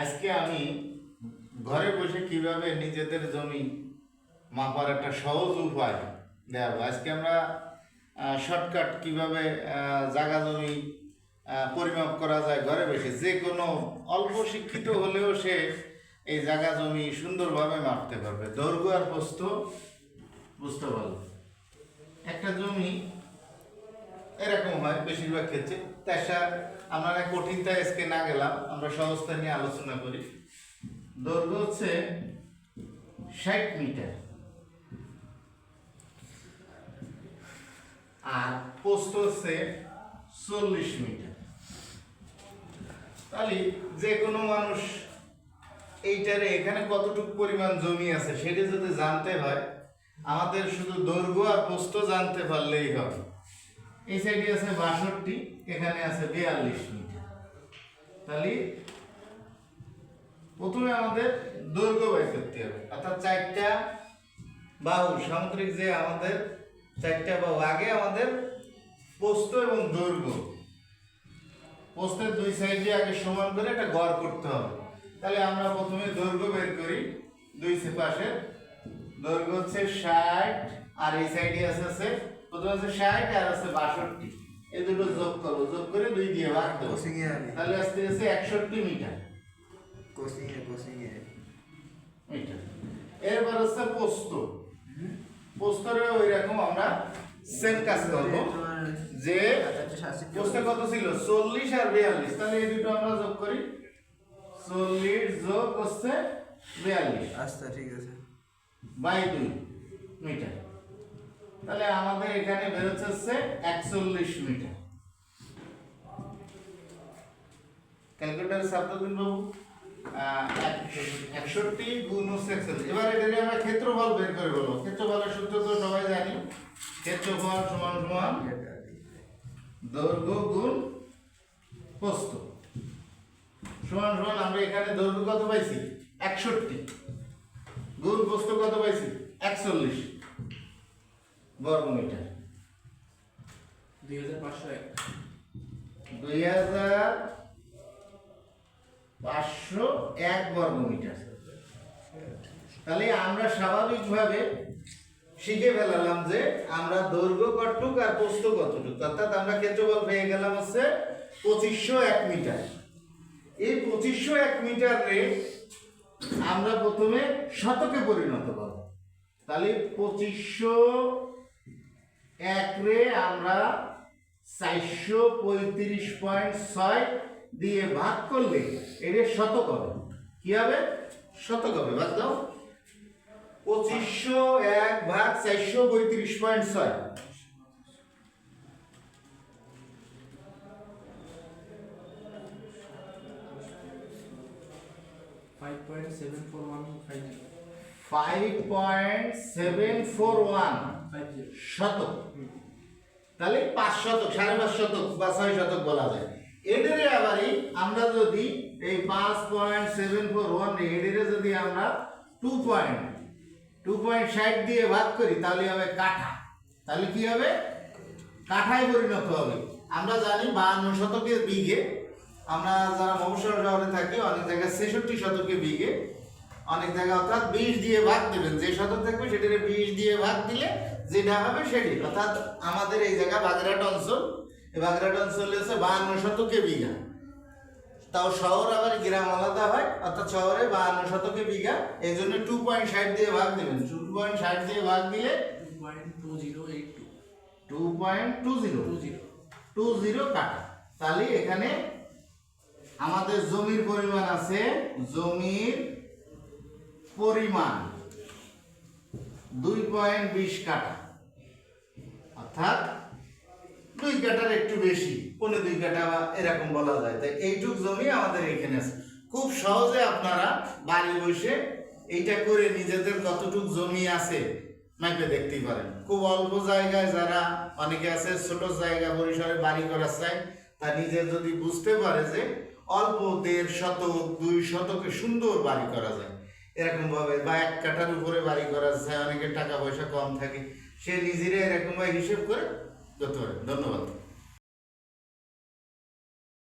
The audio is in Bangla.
আজকে আমি ঘরে বসে কীভাবে নিজেদের জমি মাপার একটা সহজ উপায় দেখাবো। আজকে আমরা শর্টকাট কীভাবে জায়গা জমি পরিমাপ করা যায় ঘরে বসে। যে কোনো অল্প শিক্ষিত হলেও সে এই জায়গা জমি সুন্দরভাবে মাপতে পারবে। দৈর্ঘ্য আর প্রস্থ বুঝতে পারবে একটা জমি এরকম হয় বেশিরভাগ ক্ষেত্রে। তাছাড়া আমরা কঠিনতা আজকে না গেলাম, আমরা সহজতা নিয়ে আলোচনা করি। দৈর্ঘ্য হচ্ছে ষাট মিটার। আর পোস্ত হচ্ছে চল্লিশ মিটার। তাহলে যে কোনো মানুষ এইটারে এখানে কতটুকু পরিমাণ জমি আছে সেটা যদি জানতে হয়, আমাদের শুধু দৈর্ঘ্য আর পোস্ত জানতে পারলেই হবে। এই সাইডে আছে বাষট্টি, এখানে আছে বিয়াল্লিশ মিটার। তাহলে প্রথমে আমাদের দৈর্ঘ্য বাই করতে হবে। অর্থাৎ চারটা বাহু, সামুদ্রিক যে আমাদের চারটা বাহু, আগে আমাদের পোস্ত এবং দৈর্ঘ্য। পোস্তের দুই সাইডে আগে সমান করে একটা গড় করতে হবে। তাহলে আমরা প্রথমে দৈর্ঘ্য বের করি। দুই পাশে দৈর্ঘ্য হচ্ছে ষাট, আর এই সাইডে আছে আছে প্রথমে আছে ষাট আর আছে বাষট্টি। এই দুটো যোগ করব। যোগ করে দুই দিয়ে ভাগ দেবো। এ তাহলে আসতে আছে একষট্টি মিটার। কোচিং এ মিটার। এরপর হচ্ছে পোস্ত। পোস্তরে ওই রকম আমরা সেম কাজ করব। যে পোস্টে কত ছিল? চল্লিশ আর বিয়াল্লিশ। তাহলে এই দুটো আমরা যোগ করি। চল্লিশ যোগ হচ্ছে বিয়াল্লিশ। আচ্ছা ঠিক আছে। বাই দুই মিটার। তাহলে আমাদের এখানে বেরোচ্ছে হচ্ছে একচল্লিশ মিটার। ক্যালকুলেটার সাবধান বাবু আহ, এক- একষট্টি গুণ একচল্লিশ। এবার এটাকে আমরা ক্ষেত্রফল বের করে বলব। ক্ষেত্রফলের সূত্র তো সবাই জানি। ক্ষেত্রফল সমান সমান দৈর্ঘ্য গুণ প্রস্থ। সমান সমান আমরা এখানে দৈর্ঘ্য কত পাইছি? একষট্টি। গুণ প্রস্থ কত পাইছি? একচল্লিশ। বর্গ মিটার দুই হাজার পাঁচশো এক। দুই হাজার পাঁচশো এক বর্গ মিটার তাহলে আমরা স্বাভাবিকভাবে শিখে ফেলালাম যে আমরা দৈর্ঘ্য কতটুক আর প্রস্থ কতটুক। অর্থাৎ আমরা ক্ষেত্রফল পেয়ে গেলাম হচ্ছে পঁচিশশো এক মিটার। এই পঁচিশশো এক মিটারে আমরা প্রথমে শতকে পরিণত করব। তাহলে পঁচিশশো এক রে আমরা চারশো পঁয়ত্রিশ পয়েন্ট ছয় দিয়ে ভাগ করলে এটা শতক হবে কি হবে? শতক হবে ভাগ দাও। পঁচিশশো এক ভাগ চারশো পঁয়ত্রিশ পয়েন্ট ছয়। Five point seven four one five five point seven four one শতক। তাহলে পাঁচ শতক, সাড়ে পাঁচ শতক বা ছয় শতক বলা যায়। এটারে আবারই আমরা যদি এই পাঁচ পয়েন্ট সেভেন ফোর ওয়ান এটারে যদি আমরা টু পয়েন্ট টু পয়েন্ট ষাট দিয়ে ভাগ করি, তাহলে হবে কাঠা। তাহলে কি হবে? কাঠায় পরিণত হবে। আমরা জানি বাহান্ন শতকের বিঘে। আমরা যারা মফস্বল শহরে থাকি, অনেক জায়গায় ছেষট্টি শতকে বিঘে। অনেক জায়গায় অর্থাৎ বিশ দিয়ে ভাগ দেবেন। যে শতক থাকবে সেটাকে বিশ দিয়ে ভাগ দিলে যেটা হবে সেটি। অর্থাৎ আমাদের এই জায়গা বাগেরহাট অঞ্চল। এই বাগেরহাট অঞ্চলে হচ্ছে বাহান্ন শতকে বিঘা। তাও শহর আবার গ্রাম আলাদা হয় অর্থাৎ শহরে বাহান্ন শতকে বিঘা। এই জন্য টু পয়েন্ট ষাট দিয়ে ভাগ দেবেন। টু পয়েন্ট ষাট দিয়ে ভাগ দিলে two point two zero eight two two point two zero two zero two zero কাটা। তাহলে এখানে আমাদের জমির পরিমাণ আছে জমির পরিমাণ। দুই পয়েন্ট বিশ কাটা। অর্থাৎ দুই কাটার একটু বেশি পনেরো দুই কাটা বা এরকম বলা যায়। তাই এইটুক জমি আমাদের এখানে আছে। খুব সহজে আপনারা বাড়ি বসে এইটা করে নিজেদের কতটুক জমি আছে মাইপে দেখতেই পারেন। খুব অল্প জায়গায় যারা অনেকে আছে ছোট জায়গা পরিসরে বাড়ি করার চাই তা নিজে যদি বুঝতে পারে যে অল্প দেড় শতক, দুই শতকে সুন্দর বাড়ি করা যায়। এরকম ভাবে বা এক কাঠার উপরে বাড়ি করা যায় অনেকের টাকা পয়সা কম থাকে, সে নিজেরা এরকম ভাবে হিসেব করে করতে পারে। ধন্যবাদ।